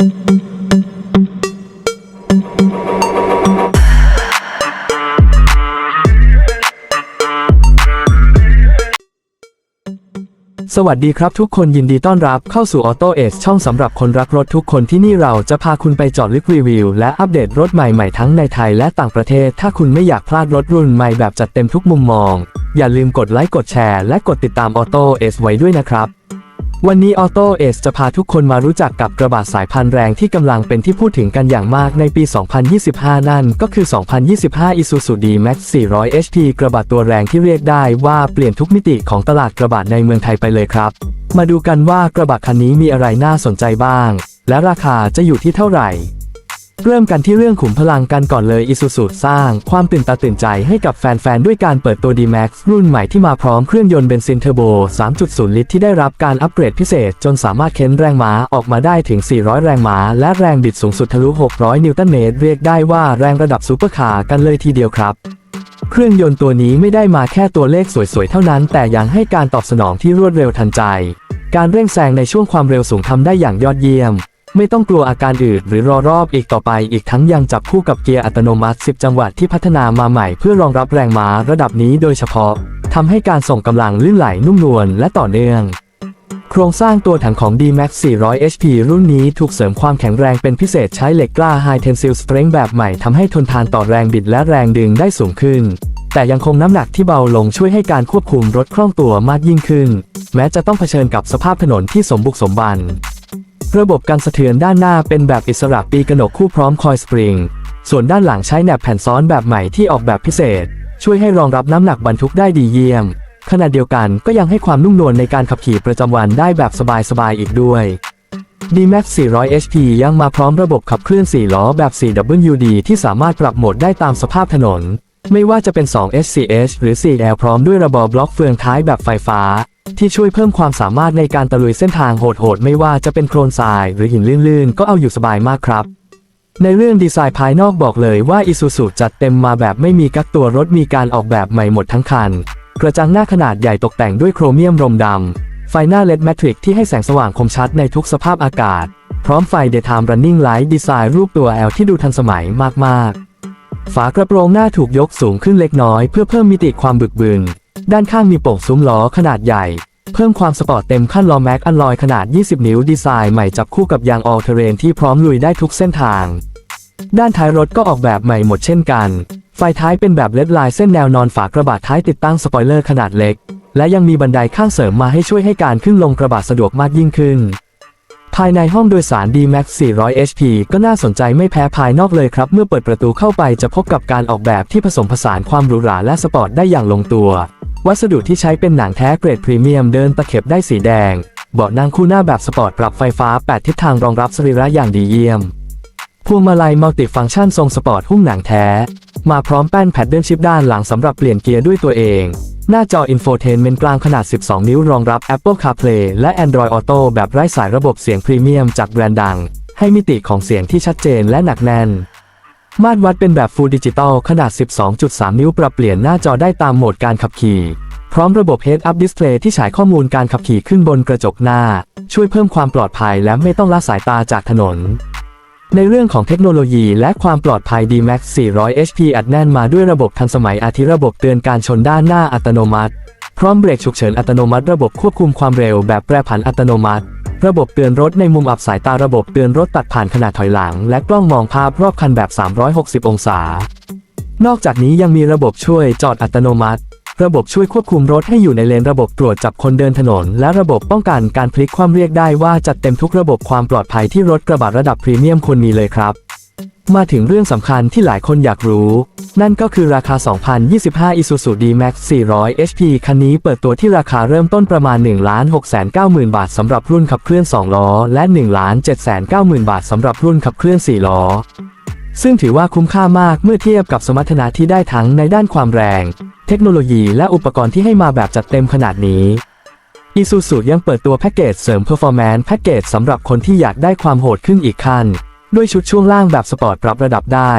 สวัสดีครับทุกคนยินดีต้อนรับเข้าสู่ Auto Ace ช่องสำหรับคนรักรถทุกคนที่นี่เราจะพาคุณไปเจอดลึกรีวิว และอัปเดตรถใหม่ๆทั้งในไทยและต่างประเทศ ถ้าคุณไม่อยากพลาดรถรุ่นใหม่แบบจัดเต็มทุกมุมมอง อย่าลืมกดไลค์กดแชร์และกดติดตาม Auto Ace ไว้ด้วยนะครับ วันนี้ออโตเอสจะพาทุกคนมารู้จักกับกระบะสายพันธุ์แรงที่กำลังเป็นที่พูดถึงกันอย่างมากในปี 2025 นั่นก็คือ 2025 Isuzu D-Max 400 HP กระบะตัวแรงที่เรียกได้ว่าเปลี่ยนทุกมิติของตลาดกระบะในเมืองไทยไปเลยครับ มาดูกันว่ากระบะคันนี้มีอะไรน่าสนใจบ้าง และราคาจะอยู่ที่เท่าไหร่ เริ่มกันที่เรื่องขุมพลังกันก่อนเลย Isuzu สร้าง ความตื่นตาตื่นใจให้กับแฟนๆ ด้วยการเปิดตัว D-Max รุ่นใหม่ที่มาพร้อมเครื่องยนต์เบนซินเทอร์โบ 3.0 ลิตรที่ได้รับการอัปเกรดพิเศษ จนสามารถเค้นแรงม้าออกมาได้ถึง 400 แรงม้า และแรงบิดสูงสุดทะลุ 600 นิวตันเมตร เรียกได้ว่าแรงระดับซูเปอร์คาร์กันเลยทีเดียวครับเครื่องยนต์ตัวนี้ไม่ได้มาแค่ตัวเลขสวยๆ เท่านั้น แต่ยังให้การตอบสนองที่รวดเร็วทันใจ การเร่งแซงในช่วงความเร็วสูงทำได้อย่างยอดเยี่ยม ไม่ต้องกลัวอาการอืดหรือรอรอบอีกต่อไปอีกทั้งยังจับคู่กับเกียร์อัตโนมัติ 10 จังหวะที่พัฒนามาใหม่เพื่อรองรับแรงม้าระดับนี้โดยเฉพาะทำให้การส่งกำลังลื่นไหลนุ่มนวลและต่อเนื่อง โครงสร้างตัวถังของ D-Max 400 HP รุ่นนี้ถูกเสริมความแข็งแรงเป็นพิเศษใช้เหล็กกล้า High Tensile Strength แบบใหม่ทำให้ทนทานต่อแรงบิดและแรงดึงได้สูงขึ้น แต่ยังคงน้ำหนักที่เบาลงช่วยให้การควบคุมรถคล่องตัวมากยิ่งขึ้น แม้จะต้องเผชิญกับสภาพถนนที่สมบุกสมบัน ระบบการสะเทือนด้านหน้าเป็นแบบอิสระปีกระหนกคู่พร้อมคอยสปริง ส่วนด้านหลังใช้แหนบแผ่นซ้อนแบบใหม่ที่ออกแบบพิเศษ ช่วยให้รองรับน้ำหนักบรรทุกได้ดีเยี่ยม ขณะเดียวกันก็ยังให้ความนุ่มนวลในการขับขี่ประจำวันได้แบบสบายๆอีกด้วย D-Max 400 HP ยังมาพร้อมระบบขับเคลื่อน 4 ล้อแบบ 4WD ที่สามารถปรับโหมดได้ตามสภาพถนน ไม่ว่าจะเป็น 2 SCH หรือ 4L พร้อมด้วยระบบบล็อกเฟืองท้ายแบบไฟฟ้า ที่ช่วยเพิ่มความสามารถในการตะลุยเส้นทางโหดๆไม่ว่าจะเป็นโคลนทรายหรือหินลื่นๆ ก็เอาอยู่สบายมากครับ ในเรื่องดีไซน์ภายนอกบอกเลยว่า Isuzu จัดเต็มมาแบบไม่มีกักตัวรถมีการออกแบบใหม่หมดทั้งคัน กระจังหน้าขนาดใหญ่ตกแต่งด้วยโครเมียมรมดำไฟหน้า LED Matrix ที่ให้แสงสว่างคมชัดในทุกสภาพอากาศ พร้อมไฟ Daytime Running Light ดีไซน์รูปตัว L ที่ดูทันสมัยมากๆ ฝากระโปรงหน้าถูกยกสูงขึ้นเล็กน้อยเพื่อเพิ่มมิติความบึกบึน ด้านข้างมีโป่งซุ้มล้อขนาดใหญ่ เพิ่มความสปอร์ตเต็มขั้นล้อแม็กอันลอยขนาด 20 นิ้วดีไซน์ใหม่จับคู่กับยาง All Terrain ที่พร้อมลุยได้ทุกเส้นทาง ด้านท้ายรถก็ออกแบบใหม่หมดเช่นกัน ไฟท้ายเป็นแบบเลดลายเส้นแนวนอนฝากระบะท้ายติดตั้งสปอยเลอร์ขนาดเล็ก และยังมีบันไดข้างเสริมมาให้ช่วยให้การขึ้นลงกระบะสะดวกมากยิ่งขึ้นายในห้องโดยสาร D-Max 400 HP ก็น่าสนใจไม่แพ้ภายนอกเลยครับ เมื่อเปิดประตูเข้าไปจะพบกับการออกแบบที่ผสมผสานความหรูหราและสปอร์ตได้อย่างลงตัว วัสดุที่ใช้เป็นหนังแท้เกรดพรีเมียมเดินตะเข็บได้สีแดง เบาะนั่งคู่หน้าแบบสปอร์ตปรับไฟฟ้า 8 ทิศทางรองรับสรีระอย่างดีเยี่ยมพวงมาลัยมัลติฟังก์ชันทรงสปอร์ตหุ้มหนังแท้ มาพร้อมแป้นแพดเดิลชิปด้านหลังสำหรับเปลี่ยนเกียร์ด้วยตัวเอง หน้าจออินโฟเทนเมนต์กลางขนาด 12 นิ้วรองรับ Apple CarPlay และ Android Auto แบบไร้สายระบบเสียงพรีเมียมจากแบรนด์ดัง ให้มิติของเสียงที่ชัดเจนและหนักแน่น มาตรวัดเป็นแบบ Full Digital ขนาด 12.3 นิ้วปรับเปลี่ยนหน้าจอได้ตามโหมดการขับขี่ พร้อมระบบ Head Up Display ที่ฉายข้อมูลการขับขี่ขึ้นบนกระจกหน้า ช่วยเพิ่มความปลอดภัยและไม่ต้องละสายตาจากถนน ในเรื่องของเทคโนโลยีและความปลอดภัย D-Max 400 HP อัดแน่นมาด้วยระบบทันสมัยอาทิระบบเตือนการชนด้านหน้าอัตโนมัติ พร้อมเบรกฉุกเฉินอัตโนมัติระบบควบคุมความเร็วแบบแปรผันอัตโนมัติ ระบบเตือนรถในมุมอับสายตาระบบเตือนรถตัดผ่านขนาดถอยหลัง และกล้องมองภาพรอบคันแบบ 360 องศา นอกจากนี้ยังมีระบบช่วยจอดอัตโนมัติ ระบบช่วยควบคุมรถให้อยู่ในเลนระบบตรวจจับคนเดินถนน และระบบป้องกันการพลิกคว่ำเรียกได้ว่าจัดเต็มทุกระบบความปลอดภัยที่รถกระบะระดับพรีเมียมควรมีเลยครับ มาถึงเรื่องสำคัญที่หลายคนอยากรู้ นั่นก็คือราคา 2025 Isuzu D-Max 400 HP คันนี้เปิดตัวที่ราคาเริ่มต้นประมาณ 1,690,000 บาทสำหรับรุ่นขับเคลื่อน 2 ล้อ และ 1,790,000 บาทสำหรับรุ่นขับเคลื่อน 4 ล้อ ซึ่งถือว่าคุ้มค่ามากเมื่อเทียบกับสมรรถนะที่ได้ทั้งในด้านความแรง เทคโนโลยีและอุปกรณ์ที่ให้มาแบบจัดเต็มขนาดนี้ Isuzu ยังเปิดตัวแพ็กเกจเสริม Performance แพ็กเกจสำหรับคนที่อยากได้ความโหดขึ้นอีกขั้น ด้วยชุดช่วงล่างแบบสปอร์ตปรับระดับได้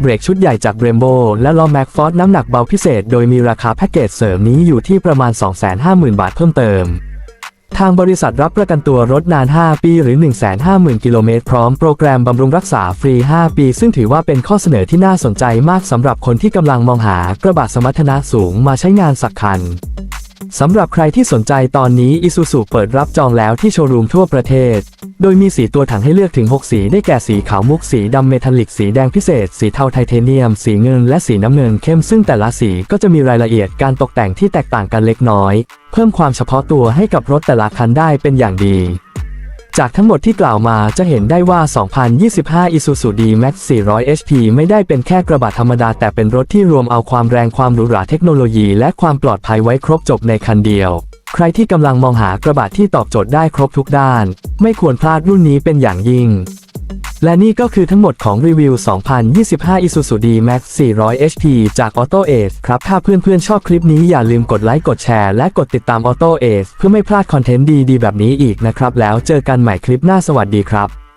เบรกชุดใหญ่จาก Brembo และล้อแม็กฟอร์น้ำหนักเบาพิเศษ โดยมีราคาแพ็กเกจเสริมนี้อยู่ที่ประมาณ 250,000 บาทเพิ่มเติม ทางบริษัทรับประกันตัวรถนาน 5 ปีหรือ 150,000 กิโลเมตรพร้อมโปรแกรมบำรุงรักษาฟรี 5 ปี ซึ่งถือว่าเป็นข้อเสนอที่น่าสนใจมากสำหรับคนที่กำลังมองหากระบะสมรรถนะสูงมาใช้งานสักคัน สำหรับใครที่สนใจตอนนี้ Isuzu เปิดรับจองแล้วที่โชว์รูมทั่วประเทศ โดยมีสีตัวถังให้เลือกถึง 6 สีได้แก่สีขาวมุก สีดำเมทัลลิก สีแดงพิเศษ สีเทาไทเทเนียม สีเงินและสีน้ำเงินเข้มซึ่งแต่ละสีก็จะมีรายละเอียดการตกแต่งที่แตกต่างกันเล็กน้อย เพิ่มความเฉพาะตัวให้กับรถแต่ละคันได้เป็นอย่างดี จากทั้งหมดที่กล่าวมาจะเห็นได้ว่า 2025 Isuzu D-Max 400 HP ไม่ได้เป็นแค่กระบะธรรมดา แต่เป็นรถที่รวมเอาความแรงความหรูหราเทคโนโลยี และความปลอดภัยไว้ครบจบในคันเดียว ใครที่กำลังมองหากระบะที่ตอบโจทย์ได้ครบทุกด้าน ไม่ควรพลาดรุ่นนี้เป็นอย่างยิ่ง และนี่ก็คือทั้งหมดของรีวิว 2025 Isuzu D-Max 400 HP จาก Auto Ace ครับ ถ้าเพื่อนๆ ชอบคลิปนี้อย่าลืมกดไลค์ กดแชร์ และกดติดตาม Auto Ace เพื่อไม่พลาดคอนเทนต์ดีๆ แบบนี้อีกนะครับ แล้วเจอกันใหม่คลิปหน้าสวัสดีครับ